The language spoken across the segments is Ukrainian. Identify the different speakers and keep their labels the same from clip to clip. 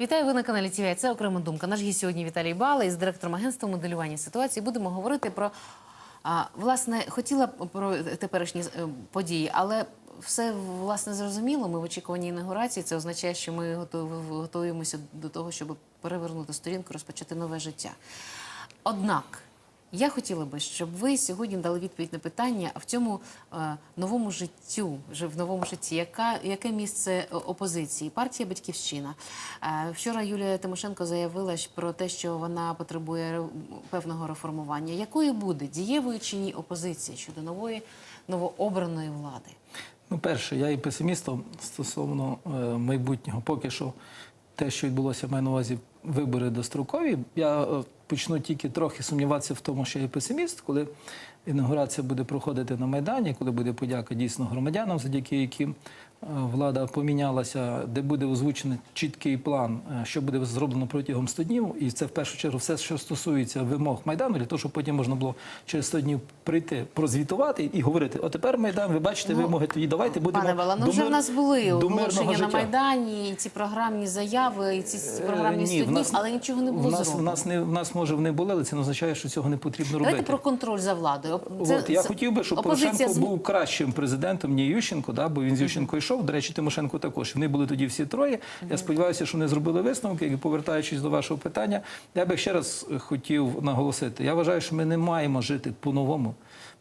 Speaker 1: Вітаю ви на каналі ТВ. Це окрема думка. Наш гість сьогодні Віталій Бала із директором агентства моделювання ситуації. Будемо говорити про власне хотіла про теперішні е, події, але все власне зрозуміло. Ми в очікуванні інаугурації. Це означає, що ми готуємося до того, щоб перевернути сторінку, розпочати нове життя. Однак. Я хотіла би, щоб ви сьогодні дали відповідь на питання в цьому е, новому життю, вже в новому житті, яка яке місце е, опозиції? Партія Батьківщина. Е, вчора Юлія Тимошенко заявила про те, що вона потребує певного реформування. Якою буде дієвою чи ні опозиція щодо нової новообраної влади?
Speaker 2: Ну, перше, я і песимістом стосовно е, майбутнього. Поки що те, що відбулося, маю на увазі вибори дострокові. Я е, почну тільки трохи сумніватися в тому, що я песиміст, коли інаугурація буде проходити на Майдані, коли буде подяка дійсно громадянам, завдяки яким влада помінялася, де буде озвучений чіткий план, е, що буде зроблено протягом 100 днів. І це в першу чергу все, що стосується вимог Майдану, для того, щоб потім можна було через 100 днів прийти, прозвітувати і говорити: от тепер Майдан, ви бачите
Speaker 1: Ну,
Speaker 2: вимоги твої, давайте будемо
Speaker 1: Пане Бала, ну вже в нас були оголошення на. Майдані, і ці програмні заяви, і ці програмні
Speaker 2: Е, ні,
Speaker 1: 100 днів,
Speaker 2: нас-
Speaker 1: але нічого не було
Speaker 2: в нас, в нас не в нас може вони були, але це не означає, що цього не потрібно
Speaker 1: Давайте
Speaker 2: робити.
Speaker 1: про контроль за владою. Це-
Speaker 2: От, я
Speaker 1: це-
Speaker 2: хотів би, щоб
Speaker 1: опозиція
Speaker 2: Порошенко
Speaker 1: зм-
Speaker 2: був кращим президентом, ніж Ющенко, да, бо він з Ющенко йшов. До речі, Тимошенко також. Вони були тоді всі троє. Я сподіваюся, що вони зробили висновки. І повертаючись до вашого питання, я би ще раз е, хотів наголосити. Я вважаю, що ми не маємо жити по-новому,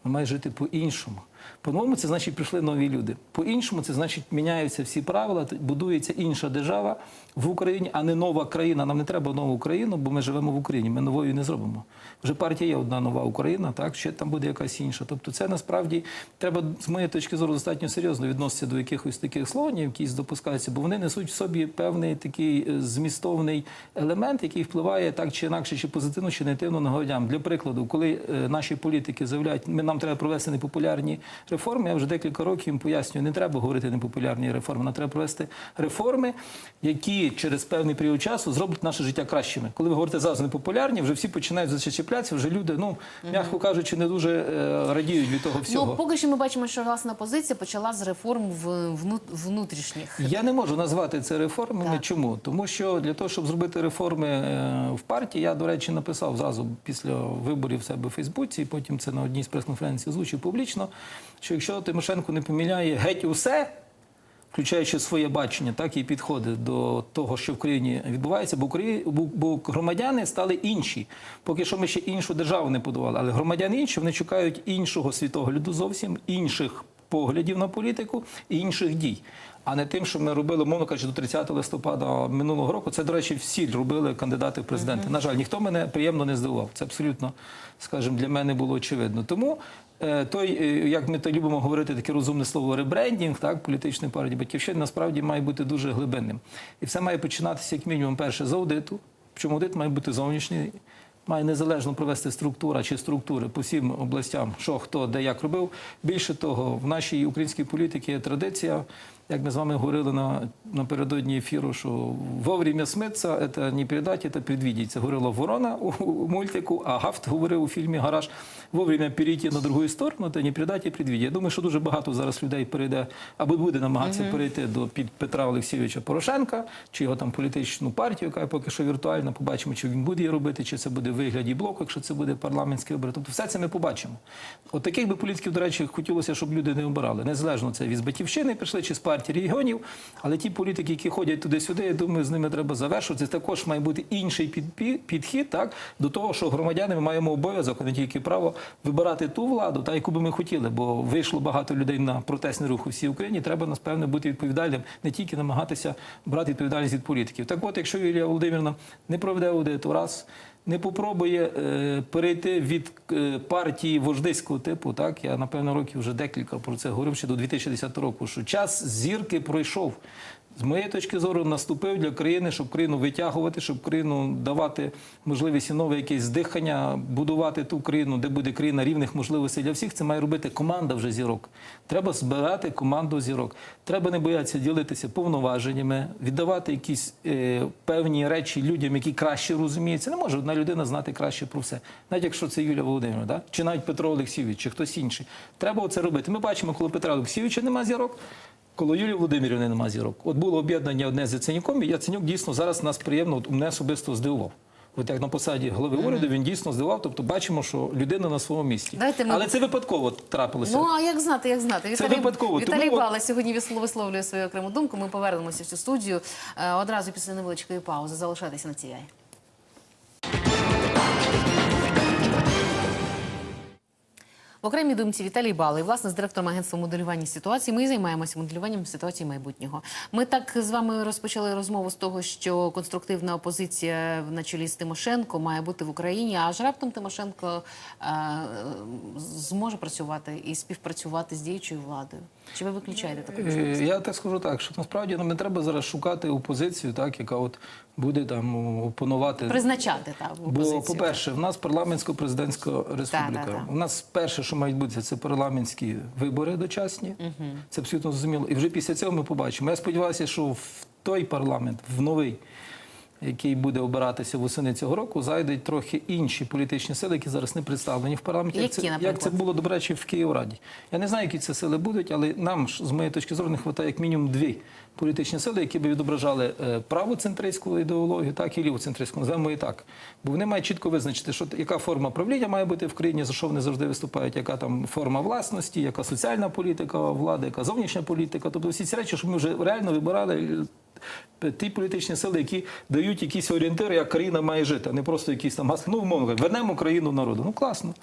Speaker 2: ми маємо жити по-іншому. По-новому це значить прийшли нові люди. По-іншому це значить міняються всі правила, будується інша держава в Україні, а не нова країна. Нам не треба нову Україну, бо ми живемо в Україні. Ми новою не зробимо. Вже партія є одна нова Україна, так ще там буде якась інша. Тобто, це насправді треба з моєї точки зору достатньо серйозно відноситися до якихось таких слонів, які допускаються, бо вони несуть в собі певний такий е, змістовний елемент, який впливає так чи інакше, чи позитивно, чи негативно на громадян. Для прикладу, коли е, наші політики заявляють, ми нам треба провести непопулярні реформи. Я вже декілька років їм пояснюю, не треба говорити непопулярні реформи. Нам треба провести реформи, які через певний період часу зроблять наше життя кращими. Коли ви говорите зараз непопулярні, вже всі починають зачеплятися, вже люди, ну м'яко кажучи, не дуже е, радіють від того всього.
Speaker 1: Ну, поки що ми бачимо, що власна опозиція почала з реформ внутрішніх.
Speaker 2: Я не можу назвати це реформами.
Speaker 1: Так.
Speaker 2: Чому? Тому що для того, щоб зробити реформи е, в партії, я, до речі, написав зразу після виборів в себе в Фейсбуці, і потім це на одній з прес-конференцій озвучив публічно, що якщо Тимошенко не поміняє геть усе, включаючи своє бачення, так і підходи до того, що в країні відбувається, бо Україні бо, громадяни стали інші. Поки що ми ще іншу державу не подавали, але громадяни інші вони чекають іншого світогляду зовсім інших поглядів на політику і інших дій. А не тим, що ми робили, мовно кажучи, до 30 листопада минулого року. Це, до речі, всі робили кандидати в президенти. На жаль, ніхто мене приємно не здивував. Це абсолютно, скажімо, для мене було очевидно. Тому той, е, як ми то любимо говорити, таке розумне слово ребрендінг, так, політичної партії батьківщини, насправді має бути дуже глибинним. І все має починатися, як мінімум, перше з аудиту. Причому аудит має бути зовнішній. Має незалежно провести структура чи структури по всім областям, що хто де як робив. Більше того, в нашій українській політиці є традиція, як ми з вами говорили на, напередодні ефіру, що вовремя смитися – це не передати, це предвідіть. Це говорила Ворона у, у мультику, а Гафт говорив у фільмі Гараж. Вовремя перейти на другу сторону, це не передати, а предвідіть. Я думаю, що дуже багато зараз людей перейде або буде намагатися перейти до під Петра Олексійовича Порошенка чи його там політичну партію, яка поки що віртуальна. Побачимо, чи він буде її робити, чи це буде вигляді блоку, якщо це буде парламентський вибори. Тобто все це ми побачимо. От таких би політиків, до речі, хотілося, щоб люди не обирали. Незалежно це від батьківщини прийшли чи з партії регіонів. Але ті політики, які ходять туди-сюди, я думаю, з ними треба завершувати. Це також має бути інший підхід так до того, що громадяни ми маємо обов'язок, а не тільки право вибирати ту владу, та яку би ми хотіли, бо вийшло багато людей на протестний рух у всій Україні. Треба напевно бути відповідальним, не тільки намагатися брати відповідальність від політиків. Так, от, якщо Юлія Володимирівна не проведе аудиту раз. Не попробує е, перейти від е, партії вождиського типу. Так я напевно років вже декілька про це говорив ще до 2010 року. Що час зірки пройшов. З моєї точки зору наступив для країни, щоб країну витягувати, щоб країну давати можливість і нове якесь здихання, будувати ту країну, де буде країна рівних можливостей для всіх. Це має робити команда вже зірок. Треба збирати команду зірок. Треба не боятися ділитися повноваженнями, віддавати якісь е, певні речі людям, які краще розуміють. Це не може одна людина знати краще про все, навіть якщо це Юлія Володимирівна, да? чи навіть Петро Олексійович, чи хтось інший. Треба це робити. Ми бачимо, коли Петра Олексійовича немає зірок. Коло Юлії Володимирівни нема зірок. От було об'єднання одне з Яценюком, і Яценюк дійсно зараз нас приємно, от мене особисто здивував. От як на посаді голови уряду він дійсно здивував. Тобто бачимо, що людина на своєму місці.
Speaker 1: Дайте ми-
Speaker 2: Але це випадково трапилося.
Speaker 1: Ну а як знати, як знати?
Speaker 2: Це випадково,
Speaker 1: Віталій
Speaker 2: тому от-
Speaker 1: Бала сьогодні вислов- висловлює свою окрему думку. Ми повернемося в цю студію е, одразу після невеличкої паузи. Залишайтеся на цій. В окремій думці Віталій Балий, власне, з директором агентства моделювання ситуації. Ми займаємося моделюванням ситуації майбутнього. Ми так з вами розпочали розмову з того, що конструктивна опозиція на чолі з Тимошенко має бути в Україні. Аж раптом Тимошенко е, зможе працювати і співпрацювати з діючою владою. Чи ви виключаєте таку можливість?
Speaker 2: Е, Я так скажу так, що насправді нам не треба зараз шукати опозицію, так, яка от буде там опонувати.
Speaker 1: Призначати та
Speaker 2: Бо, по-перше, в нас парламентсько-президентська республіка.
Speaker 1: так, так.
Speaker 2: У нас перше, що мають бути, це парламентські вибори дочасні. Це абсолютно зрозуміло. І вже після цього ми побачимо. Я сподіваюся, що в той парламент, в новий, який буде обиратися восени цього року, зайдуть трохи інші політичні сили, які зараз не представлені в парламенті. як,
Speaker 1: Які,
Speaker 2: це, як це було, до речі, в Київраді. Я не знаю, які це сили будуть, але нам, з моєї точки зору, не вистачає як мінімум дві політичні сили, які би відображали е, правоцентристську ідеологію, так і лівоцентристську, називаємо її так. Бо вони мають чітко визначити, що яка форма правління має бути в країні, за що вони завжди виступають, яка там форма власності, яка соціальна політика влади, яка зовнішня політика. Тобто всі ці речі, щоб ми вже реально вибирали. Ті політичні сили, які дають якісь орієнтири, як країна має жити, а не просто якісь там гасло. Ну, умовно, вернемо країну народу. Ну класно.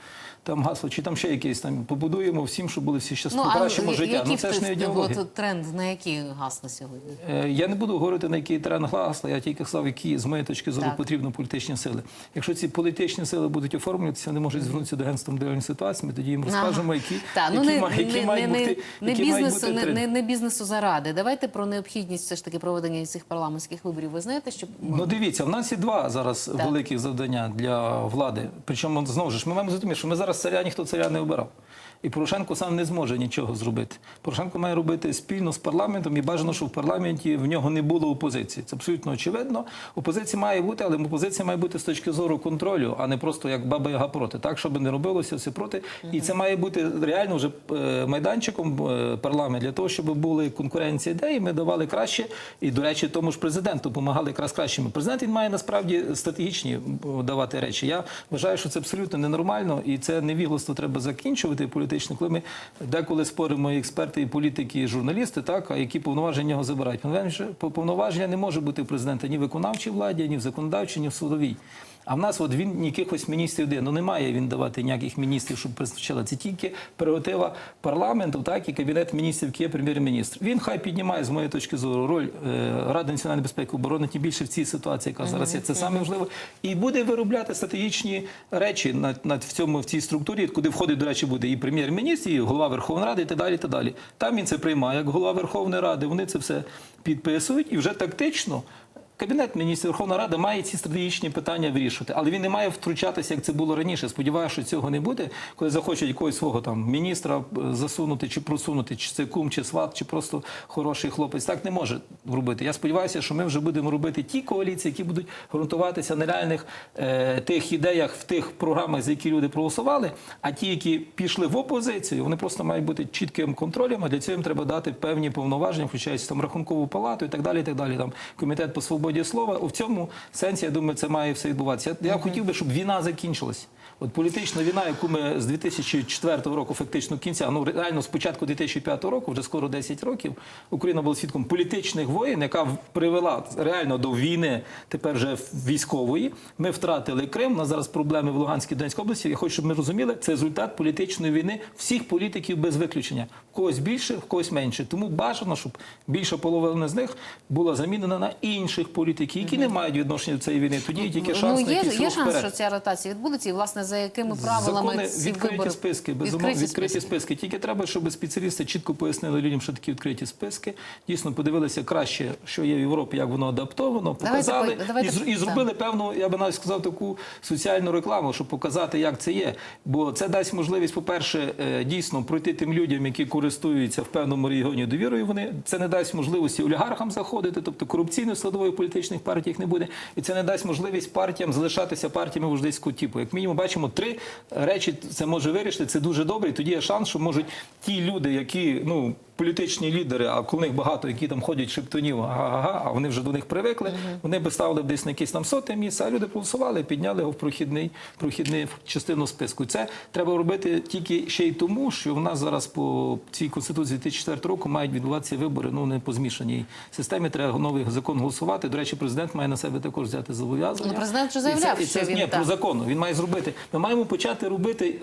Speaker 2: Там гасло, чи там ще якесь там побудуємо всім, щоб були всі щасливі, покращимо
Speaker 1: я-
Speaker 2: життя. Ну це ж не ідеологія.
Speaker 1: от тренд на які гасла сьогодні?
Speaker 2: Е, Я не буду говорити на який тренд гасла, я тільки сказав, які з моєї точки зору
Speaker 1: Так.
Speaker 2: потрібно політичні сили. Якщо ці політичні сили будуть оформлюватися, вони можуть звернутися до агентства моделювання ситуації. Ми тоді їм розкажемо, які,
Speaker 1: Та, ну,
Speaker 2: які,
Speaker 1: не,
Speaker 2: які
Speaker 1: не,
Speaker 2: мають
Speaker 1: не,
Speaker 2: бути
Speaker 1: не,
Speaker 2: які
Speaker 1: бізнесу,
Speaker 2: бути
Speaker 1: не, не, не бізнесу заради. Давайте про необхідність все ж таки проведення цих парламентських виборів. Ви знаєте, що
Speaker 2: Ну дивіться, в нас є два зараз
Speaker 1: Так.
Speaker 2: великих завдання для влади. Причому знову ж ми маємо зрозуміти, що ми зараз царя ніхто царя не обирав. І Порошенко сам не зможе нічого зробити. Порошенко має робити спільно з парламентом, і бажано, щоб в парламенті в нього не було опозиції. Це абсолютно очевидно. Опозиція має бути, але опозиція має бути з точки зору контролю, а не просто як баба яга проти. Так, щоб не робилося все проти. І це має бути реально вже е, майданчиком е, парламент для того, щоб були конкуренція ідей. Ми давали краще. І, до речі, тому ж президенту допомагали якраз кращими. Президент він має насправді стратегічні е, давати речі. Я вважаю, що це абсолютно ненормально, і це невігластво треба закінчувати політично, коли ми деколи споримо і експерти, і політики, і журналісти, так а які повноваження його забирають. Повноваження не може бути у президента ні в виконавчій владі, ні в законодавчій, ні в судовій. А в нас от він якихось міністрів де ну не має він давати ніяких міністрів, щоб призначали. Це тільки прерогатива парламенту, так і кабінет міністрів, який є прем'єр-міністр. Він хай піднімає з моєї точки зору роль е, Ради національної безпеки і оборони, тим більше в цій ситуації, яка зараз є. Це саме важливо, і буде виробляти стратегічні речі на, на в цьому в цій структурі, куди входить, до речі, буде і прем'єр-міністр, і голова Верховної Ради, і так далі. І так далі. Там він це приймає як голова Верховної Ради. Вони це все підписують і вже тактично. Кабінет міністрів Верховна Рада має ці стратегічні питання вирішувати, але він не має втручатися, як це було раніше. Сподіваюся, що цього не буде, коли захочуть якогось свого там міністра е, засунути чи просунути, чи це кум, чи сват, чи просто хороший хлопець. Так не може робити. Я сподіваюся, що ми вже будемо робити ті коаліції, які будуть ґрунтуватися на реальних е, тих ідеях, в тих програмах, за які люди проголосували. А ті, які пішли в опозицію, вони просто мають бути чітким контролем. А для цього їм треба дати певні повноваження, включаючи там рахункову палату і так далі. І так далі. Там комітет по свободі слова. У цьому сенсі я думаю, це має все відбуватися. Я, я хотів би, щоб війна закінчилась. От політична війна, яку ми з 2004 року фактично кінця, ну реально з початку 2005 року, вже скоро 10 років, Україна була свідком політичних воєн, яка привела реально до війни тепер вже військової. Ми втратили Крим. У нас зараз проблеми в Луганській Донецькій області. Я хочу, щоб ми розуміли, це результат політичної війни всіх політиків без виключення. В когось більше, в когось менше. Тому бажано, щоб більша половина з них була замінена на інших політиків, які не мають відношення до цієї війни. Тоді тільки шанс
Speaker 1: ну,
Speaker 2: на
Speaker 1: є,
Speaker 2: якийсь
Speaker 1: є
Speaker 2: рух
Speaker 1: шанс, що ця ротація відбудеться, і власне за якими правилами
Speaker 2: Закони,
Speaker 1: ці
Speaker 2: відкриті
Speaker 1: вибори
Speaker 2: списки, безумовно, відкриті,
Speaker 1: списки.
Speaker 2: списки. Тільки треба, щоб спеціалісти чітко пояснили людям, що такі відкриті списки. Дійсно подивилися краще, що є в Європі, як воно адаптовано, показали
Speaker 1: по- давайте
Speaker 2: і, і зробили певну, я би навіть сказав, таку соціальну рекламу, щоб показати, як це є. Бо це дасть можливість, по-перше, е, дійсно пройти тим людям, які користуються в певному регіоні довірою. Вони це не дасть можливості олігархам заходити, тобто корупційної складової політичних партіях не буде, і це не дасть можливість партіям залишатися партіями вождицького типу. Як мінімум, бачимо три речі. Це може вирішити. Це дуже добре. І тоді є шанс, що можуть ті люди, які ну політичні лідери, а коли них багато, які там ходять шептунів, ага, а вони вже до них привикли, вони би ставили десь на якесь там соте місце, а люди голосували, підняли його в прохідний, прохідний частину списку. Це треба робити тільки ще й тому, що в нас зараз по цій конституції 2004 року мають відбуватися вибори ну не по змішаній системі. Треба новий закон голосувати. До речі, президент має на себе також взяти зобов'язання.
Speaker 1: Ну, президент вже
Speaker 2: І це-
Speaker 1: заявляв,
Speaker 2: і це,
Speaker 1: що він
Speaker 2: ні,
Speaker 1: так.
Speaker 2: про закону. Він має зробити. Ми маємо почати робити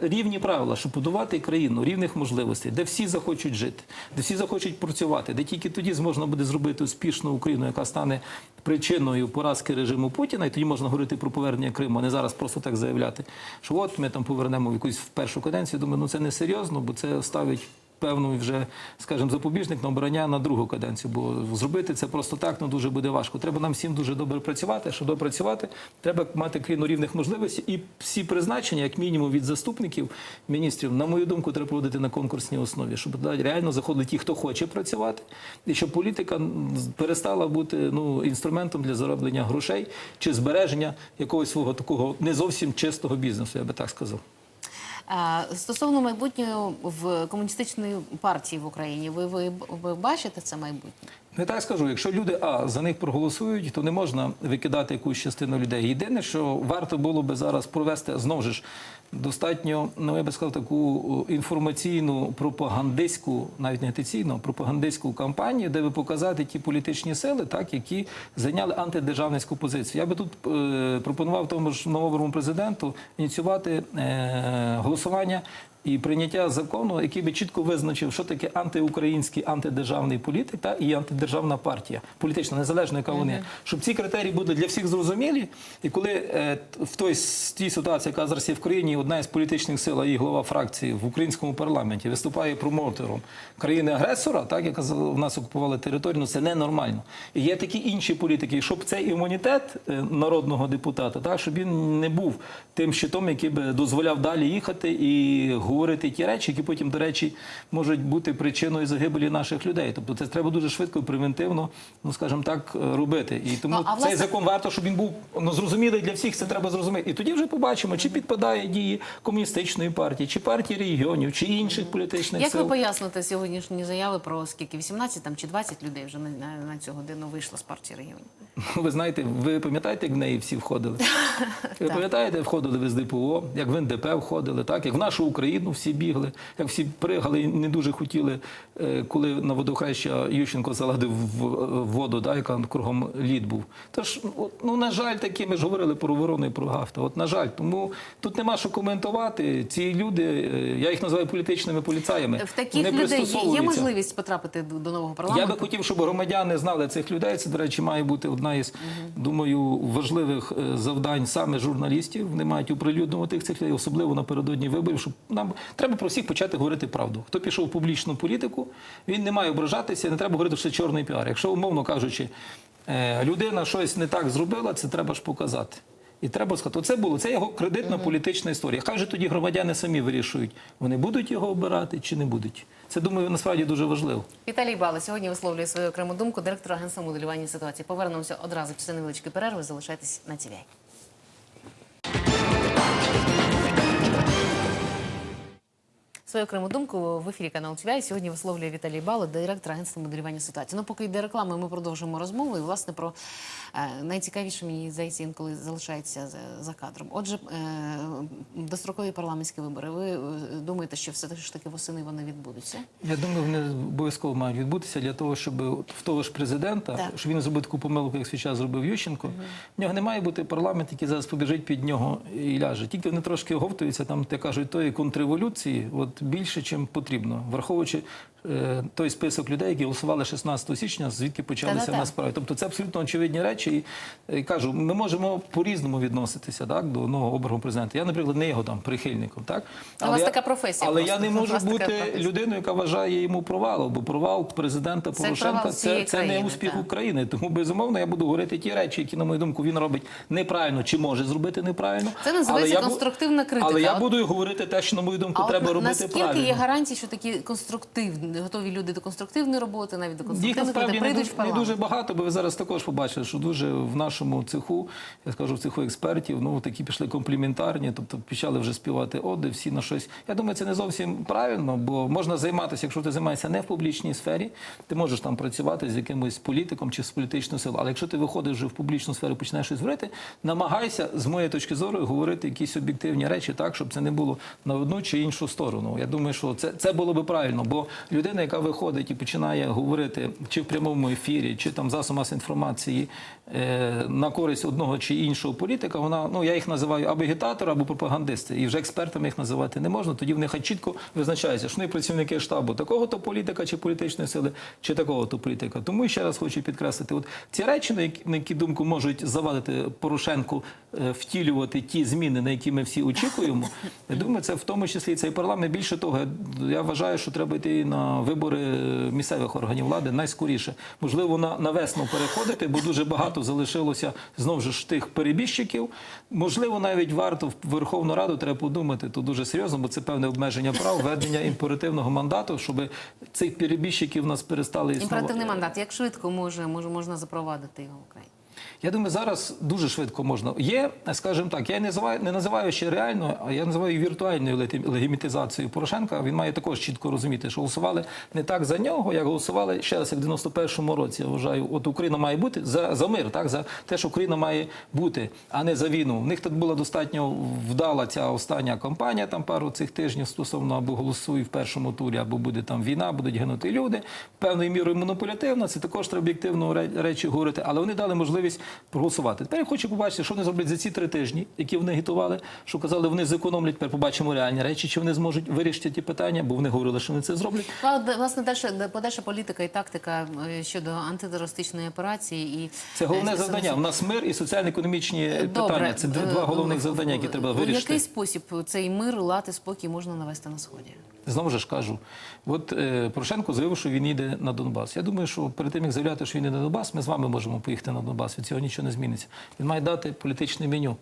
Speaker 2: рівні правила, щоб будувати країну рівних можливостей, де всі захочуть жити, де всі захочуть працювати, де тільки тоді зможна буде зробити успішну Україну, яка стане причиною поразки режиму Путіна, і тоді можна говорити про повернення Криму, а не зараз просто так заявляти, що от ми там повернемо якусь в першу каденцію. Думаю, ну це не серйозно, бо це ставить. Певний вже, скажімо, запобіжник на обрання на другу каденцію, бо зробити це просто так ну, дуже буде важко. Треба нам всім дуже добре працювати. Щоб добре працювати, треба мати країну рівних можливостей. І всі призначення, як мінімум, від заступників міністрів, на мою думку, треба проводити на конкурсній основі, щоб реально заходили ті, хто хоче працювати, і щоб політика перестала бути ну, інструментом для зароблення грошей чи збереження якогось свого такого не зовсім чистого бізнесу, я би так сказав.
Speaker 1: А, Стосовно майбутнього в комуністичної партії в Україні, ви, ви, ви бачите це майбутнє?
Speaker 2: Не так скажу, якщо люди а за них проголосують, то не можна викидати якусь частину людей. Єдине, що варто було би зараз провести знову ж достатньо, ну я би сказав, таку інформаційну пропагандистську, навіть не агітаційну, пропагандистську кампанію, де ви показати ті політичні сили, так які зайняли антидержавницьку позицію. Я би тут е, пропонував тому ж новому президенту ініціювати е, голосування. І прийняття закону, який би чітко визначив, що таке антиукраїнський антидержавний політик та і антидержавна партія, політична, незалежно яка вони, є. щоб ці критерії були для всіх зрозумілі. І коли е, в той тій ситуації, яка зараз є в країні, одна із політичних сил, а її голова фракції в українському парламенті виступає промоутером країни-агресора, так яка в нас окупувала територію, ну це ненормально. І є такі інші політики, щоб цей імунітет е, народного депутата, так щоб він не був тим щитом, який би дозволяв далі їхати і говорити ті речі, які потім, до речі, можуть бути причиною загибелі наших людей. Тобто це треба дуже швидко і превентивно, ну скажімо так, робити. І тому
Speaker 1: Ну,
Speaker 2: цей
Speaker 1: власне-
Speaker 2: закон варто, щоб він був ну, зрозумілий для всіх. Це треба зрозуміти. І тоді вже побачимо, чи підпадає дії комуністичної партії, чи партії регіонів, чи інших політичних
Speaker 1: Як
Speaker 2: сил.
Speaker 1: ви поясните сьогоднішні заяви про скільки 18 там чи 20 людей вже на, на, на цю годину вийшло з партії регіонів?
Speaker 2: Ви знаєте, ви пам'ятаєте, як в неї всі входили? Ви пам'ятаєте, входили ви з ДПО, як в НДП входили, так? як в нашу Україну всі бігли, як всі пригали і не дуже хотіли, е, коли на водохреща Ющенко заладив воду, да, яка кругом лід був. Тож, ну, на жаль, такі, ми ж говорили про ворону і про гафта. От, на жаль, тому тут нема що коментувати. Ці люди, е, я їх називаю політичними поліцаями.
Speaker 1: В таких
Speaker 2: не
Speaker 1: людей є, можливість потрапити до, нового
Speaker 2: Я би хотів, щоб громадяни знали цих людей. Це, до речі, має бути одна із, думаю, важливих е, завдань саме журналістів. Вони мають оприлюднювати цих людей, особливо напередодні виборів. Щоб нам треба про всіх почати говорити правду. Хто пішов в публічну політику, він не має ображатися, не треба говорити, що це чорний піар. Якщо, умовно кажучи, е, людина щось не так зробила, це треба ж показати. І треба сказати, оце було, це його кредитна політична історія. Хай же тоді громадяни самі вирішують, вони будуть його обирати чи не будуть. Це думаю насправді дуже важливо.
Speaker 1: Віталій Бала сьогодні висловлює свою окрему думку, директор агентства моделювання ситуації. Повернемося одразу після невеличкої перерви. Залишайтесь на ТВ. Свою окрему думку в ефірі каналу ТВ сьогодні висловлює Віталій Бало, директор агентства моделювання ситуації. Ну, поки йде реклама, ми продовжуємо розмову. І, власне, про е, найцікавіше мені здається, інколи залишається за, за кадром. Отже, е, дострокові парламентські вибори. Ви е, думаєте, що все ж таки восени вони відбудуться?
Speaker 2: Я думаю, вони обов'язково мають відбутися для того, щоб в того ж президента,
Speaker 1: Так.
Speaker 2: щоб він зробив таку помилку, як свій час зробив Ющенко. В нього не має бути парламент, який зараз побіжить під нього і ляже. Тільки вони трошки оговтуються там, як кажуть, тої контрреволюції, от більше, чим потрібно, враховуючи е, той список людей, які голосували 16 січня, звідки почалися
Speaker 1: Та-та-та.
Speaker 2: в нас справи. Тобто це абсолютно очевидні речі. І, і кажу, ми можемо по-різному відноситися так, до нового обрагу президента. Я, наприклад, не його там прихильником. Так?
Speaker 1: У вас
Speaker 2: я-
Speaker 1: така професія
Speaker 2: Але
Speaker 1: просто.
Speaker 2: я не можу бути людиною, яка вважає йому провалом, бо провал президента
Speaker 1: Це
Speaker 2: Порошенка
Speaker 1: провал
Speaker 2: це, це не успіх
Speaker 1: так.
Speaker 2: України. Тому безумовно я буду говорити ті речі, які, на мою думку, він робить неправильно чи може зробити неправильно.
Speaker 1: Це називається
Speaker 2: Але
Speaker 1: конструктивна критика.
Speaker 2: Але я буду говорити те, що на мою думку
Speaker 1: А
Speaker 2: треба робити
Speaker 1: наскільки
Speaker 2: правильно.
Speaker 1: є гарантії, що такі конструктивні готові люди до конструктивної роботи, навіть до
Speaker 2: Їх
Speaker 1: конструктивної роботи, прийдуть в
Speaker 2: не дуже багато, бо ви зараз також побачили, що дуже в нашому цеху, я скажу, в цеху експертів, ну такі пішли компліментарні, тобто почали вже співати оди, всі на щось. Я думаю, це не зовсім правильно, бо можна займатися, якщо ти займаєшся не в публічній сфері, ти можеш там працювати з якимось політиком чи з політичною силою. Але якщо ти виходиш вже в публічну сферу, починаєш щось говорити, намагайся з моєї точки зору говорити якісь об'єктивні речі, так щоб це не було на одну чи іншу сторону. Я думаю, що це, це було би правильно, бо людина, яка виходить і починає говорити чи в прямому ефірі, чи там засоб масової інформації е, на користь одного чи іншого політика, вона ну я їх називаю або агітатор, або пропагандисти. І вже експертами їх називати не можна. Тоді вони хай чітко визначаються, що вони працівники штабу такого-то політика чи політичної сили, чи такого-то політика. Тому ще раз хочу підкреслити, от ці речі, на які, на які думку можуть завадити Порошенку е, втілювати ті зміни, на які ми всі очікуємо. Я думаю, це в тому числі цей парламент. Більше того, я вважаю, що треба йти на вибори місцевих органів влади найскоріше. Можливо, на, на весну переходити, бо дуже багато залишилося знову ж тих перебіжчиків. Можливо, навіть варто в Верховну Раду треба подумати тут дуже серйозно, бо це певне обмеження прав, введення імперативного мандату, щоб цих перебіжчиків у нас перестали існувати.
Speaker 1: Імперативний мандат. Як швидко може, може можна запровадити його в Україні?
Speaker 2: Я думаю, зараз дуже швидко можна. Є, скажімо так, я не називаю, не називаю ще реально, а я називаю віртуальною легімітизацією Порошенка. Він має також чітко розуміти, що голосували не так за нього, як голосували ще раз, як в 91-му році. Я вважаю, от Україна має бути за, за мир, так за те, що Україна має бути, а не за війну. В них тут була достатньо вдала ця остання кампанія, там пару цих тижнів стосовно або голосуй в першому турі, або буде там війна, будуть гинути люди. Певною мірою маніпулятивна, це також треба об'єктивно речі говорити, але вони дали можливість проголосувати. Тепер я хочу побачити, що вони зроблять за ці три тижні, які вони агітували, що казали, вони зекономлять. Тепер побачимо реальні речі, чи вони зможуть вирішити ті питання, бо вони говорили, що вони це зроблять.
Speaker 1: А, де- Власне, дальше, подальша політика і тактика е, щодо антитерористичної операції і
Speaker 2: Це головне
Speaker 1: е,
Speaker 2: завдання. У нас мир і соціально-економічні питання. Це два
Speaker 1: Е,
Speaker 2: головних завдання, які треба вирішити.
Speaker 1: який спосіб цей мир, лад і спокій можна навести на сході?
Speaker 2: Знову ж кажу, от е, Порошенко заявив, що він їде на Донбас. Я думаю, що перед тим як заявляти, що він йде на Донбас, ми з вами можемо поїхати на Донбас. Від цього нічого не зміниться. Він має дати політичне меню,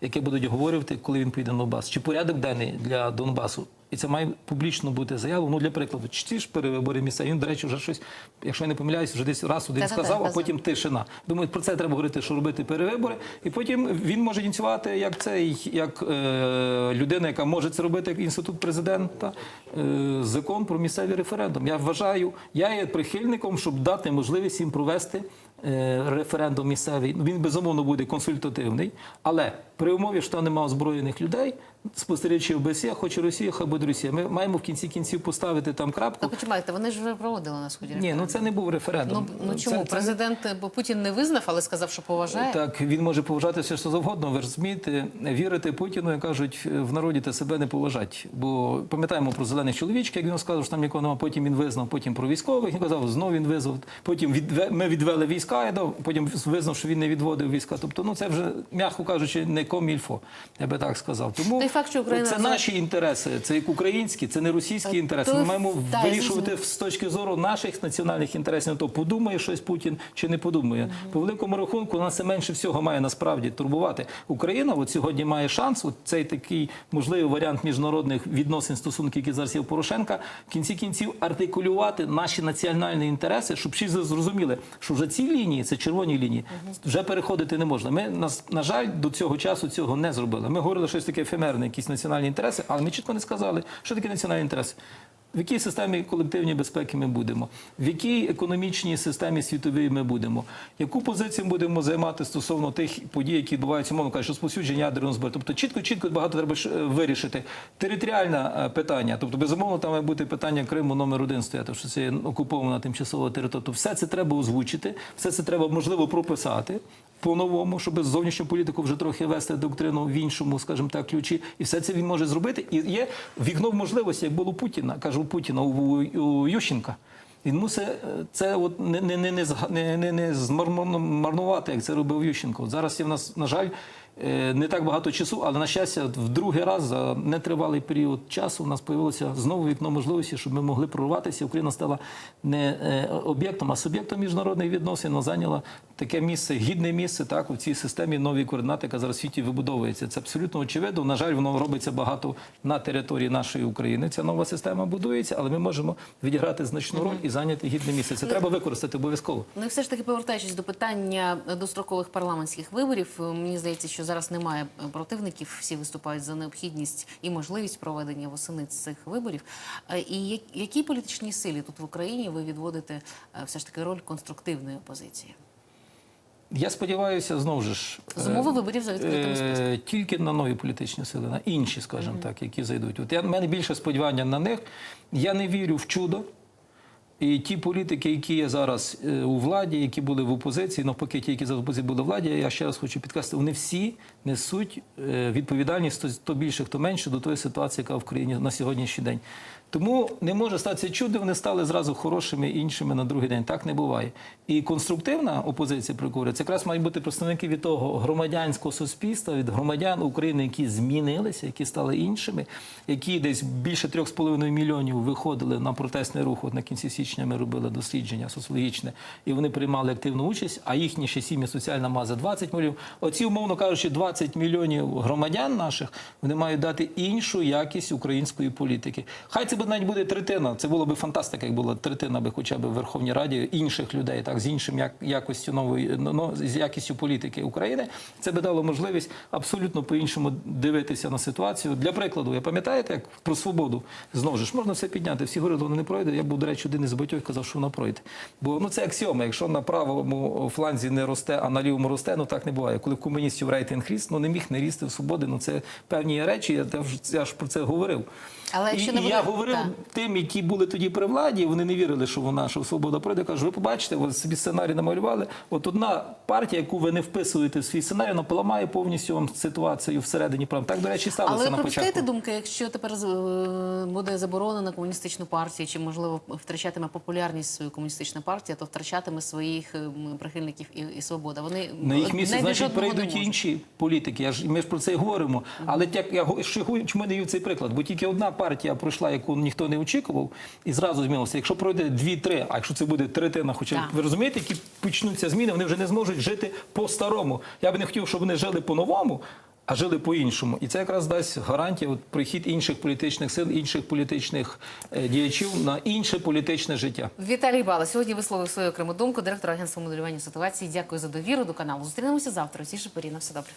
Speaker 2: яке будуть говорити, коли він поїде на Донбас, чи порядок денний для Донбасу. І це має публічно бути заявою. Ну для прикладу, чи ті ж перевибори місця. Він, до речі, вже щось, якщо я не помиляюсь, вже десь раз один сказав, а потім тишина. Думаю, про це треба говорити, що робити перевибори. І потім він може ініціювати як цей, як е, людина, яка може це робити, як інститут президента, е, закон про місцевий референдум. Я вважаю, я є прихильником, щоб дати можливість їм провести. Е, Референдум місцевий, він безумовно буде консультативний, але при умові, що там немає озброєних людей, спостерігачі ОБСЄ, хоче Росія, хай буде Росія. Ми маємо в кінці кінців поставити там крапку.
Speaker 1: Та почекайте, вони ж вже проводили на сході.
Speaker 2: Ні, ну це не був референдум.
Speaker 1: Ну, ну чому?
Speaker 2: це-
Speaker 1: Президент, бо Путін не визнав, але сказав, що поважає.
Speaker 2: Так, він може поважати все, що завгодно. Ви розумієте, вірити Путіну, як кажуть, в народі та себе не поважать. Бо пам'ятаємо про зелених чоловічків, як він сказав, що там нікого немає, потім він визнав, потім про військових, він казав, знову він визвав, потім відве- ми відвели війська, я дав, потім визнав, що він не відводив війська. Тобто, ну це вже, м'яко кажучи, не комільфо, я би так сказав. Тому
Speaker 1: факт, що Україна
Speaker 2: це наші інтереси, це як українські, це не російські інтереси.
Speaker 1: той
Speaker 2: Ми маємо
Speaker 1: та,
Speaker 2: вирішувати з точки зору наших національних інтересів, то подумає щось Путін чи не подумає. По великому рахунку нас це менше всього має насправді турбувати. Україна от сьогодні має шанс. От цей такий можливий варіант міжнародних відносин стосунків, які зараз є у Порошенка, в кінці кінців артикулювати наші національні інтереси, щоб всі зрозуміли, що вже ці лінії, це червоні лінії, вже переходити не можна. Ми нас на жаль до цього часу цього не зробили. Ми говорили щось таке ефемерне, якісь національні інтереси, але ми чітко не сказали, що таке національні інтереси. В якій системі колективної безпеки ми будемо, в якій економічній системі світовій ми будемо, яку позицію ми будемо займати стосовно тих подій, які відбуваються, мовно кажучи, розповсюдження ядерного зброї. Тобто чітко, чітко багато треба е, вирішити. Територіальне е, питання, тобто безумовно там має бути питання Криму номер один стояти, що це окупована тимчасова територія. Тобто все це треба озвучити, все це треба можливо прописати. По-новому, щоб зовнішню політику вже трохи вести доктрину в іншому, скажімо так, ключі, і все це він може зробити. І є вікно в можливості, як було у Путіна, кажу Путіна у, у Ющенка. Він мусить е, це от не, не, не, не, не, не, не змарнувати, як це робив Ющенко. Зараз є в нас, на жаль, не так багато часу, але на щастя, в другий раз за нетривалий період часу у нас появилося знову вікно можливості, щоб ми могли прорватися. Україна стала не е, об'єктом, а суб'єктом міжнародних відносин. Вона зайняла таке місце, гідне місце, так у цій системі нової координати, яка зараз в світі вибудовується. Це абсолютно очевидно. На жаль, воно робиться багато на території нашої України. Ця нова система будується, але ми можемо відіграти значну роль і зайняти гідне місце. Це треба використати обов'язково.
Speaker 1: Ну і все ж таки повертаючись до питання дострокових парламентських виборів, е, мені здається, що зараз немає е, противників. Всі виступають за необхідність і можливість проведення восени цих виборів. Е, І як- якій політичній силі тут в Україні ви відводите е, все ж таки роль конструктивної опозиції?
Speaker 2: Я сподіваюся, знову ж
Speaker 1: З
Speaker 2: е,
Speaker 1: виборів за відкритими списками.
Speaker 2: Тільки на нові політичні сили, на інші, скажімо так, які зайдуть. От я мене більше сподівання на них. Я не вірю в чудо. І ті політики, які є зараз е, у владі, які були в опозиції, навпаки, ті, які зараз опозиції були в владі, я ще раз хочу підкреслити, вони всі несуть е, відповідальність хто більше, хто менше до тої ситуації, яка в країні на сьогоднішній день. Тому не може статися чудо, вони стали зразу хорошими іншими на другий день. Так не буває. І конструктивна опозиція, про яку говорять, це якраз мають бути представники від того громадянського суспільства, від громадян України, які змінилися, які стали іншими, які десь більше 3,5 мільйонів виходили на протестний рух. От на кінці січня ми робили дослідження соціологічне, і вони приймали активну участь, а їхні ще сім'ї соціальна маза 20 мільйонів. Оці, умовно кажучи, 20 мільйонів громадян наших вони мають дати іншу якість української політики. Хай це навіть буде третина. Це було б фантастика, як була третина би хоча б в Верховній Раді інших людей, так з іншим як якістю нової ну, з якістю політики України. Це би дало можливість абсолютно по-іншому дивитися на ситуацію. Для прикладу, ви пам'ятаєте, як про свободу знову ж можна все підняти. Всі говорили, вона не пройде. Я був, до речі, один із багатьох казав, що вона пройде. Бо ну це аксіома. Якщо на правому фланзі не росте, а на лівому росте, ну так не буває. Коли в комуністів рейтинг ріс, ну не міг не рісти в свободи. Ну це певні речі. Я теж я ж про це говорив.
Speaker 1: Але
Speaker 2: і,
Speaker 1: не
Speaker 2: і я говорив
Speaker 1: так.
Speaker 2: тим, які були тоді при владі, вони не вірили, що вона що свобода пройде. Кажу, ви побачите, ви собі сценарій намалювали. От одна партія, яку ви не вписуєте в свій сценарій, вона поламає повністю вам ситуацію всередині прав. Так, до речі, сталося
Speaker 1: Але
Speaker 2: на початку.
Speaker 1: думки, якщо тепер е, буде заборонена комуністичну партію, чи можливо втрачатиме популярність свою комуністична партія, то втрачатиме своїх е, прихильників і, і свобода. Вони
Speaker 2: На їх місце, значить, прийдуть інші політики. Я ж ми ж про це говоримо. Але як я чому даю цей приклад? Бо тільки одна партія пройшла, яку ніхто не очікував, і зразу змінилося. Якщо пройде дві-три, а якщо це буде третина, хоча
Speaker 1: Так.
Speaker 2: ви розумієте, які почнуться зміни, вони вже не зможуть жити по-старому. Я би не хотів, щоб вони жили по-новому. А жили по-іншому, і це якраз дасть гарантію от, прихід інших політичних сил, інших політичних е, діячів на інше політичне життя.
Speaker 1: Віталій Бала сьогодні висловив свою окрему думку. Директор агентства моделювання ситуації. Дякую за довіру до каналу. Зустрінемося завтра. Усі шиперіна. Все добре.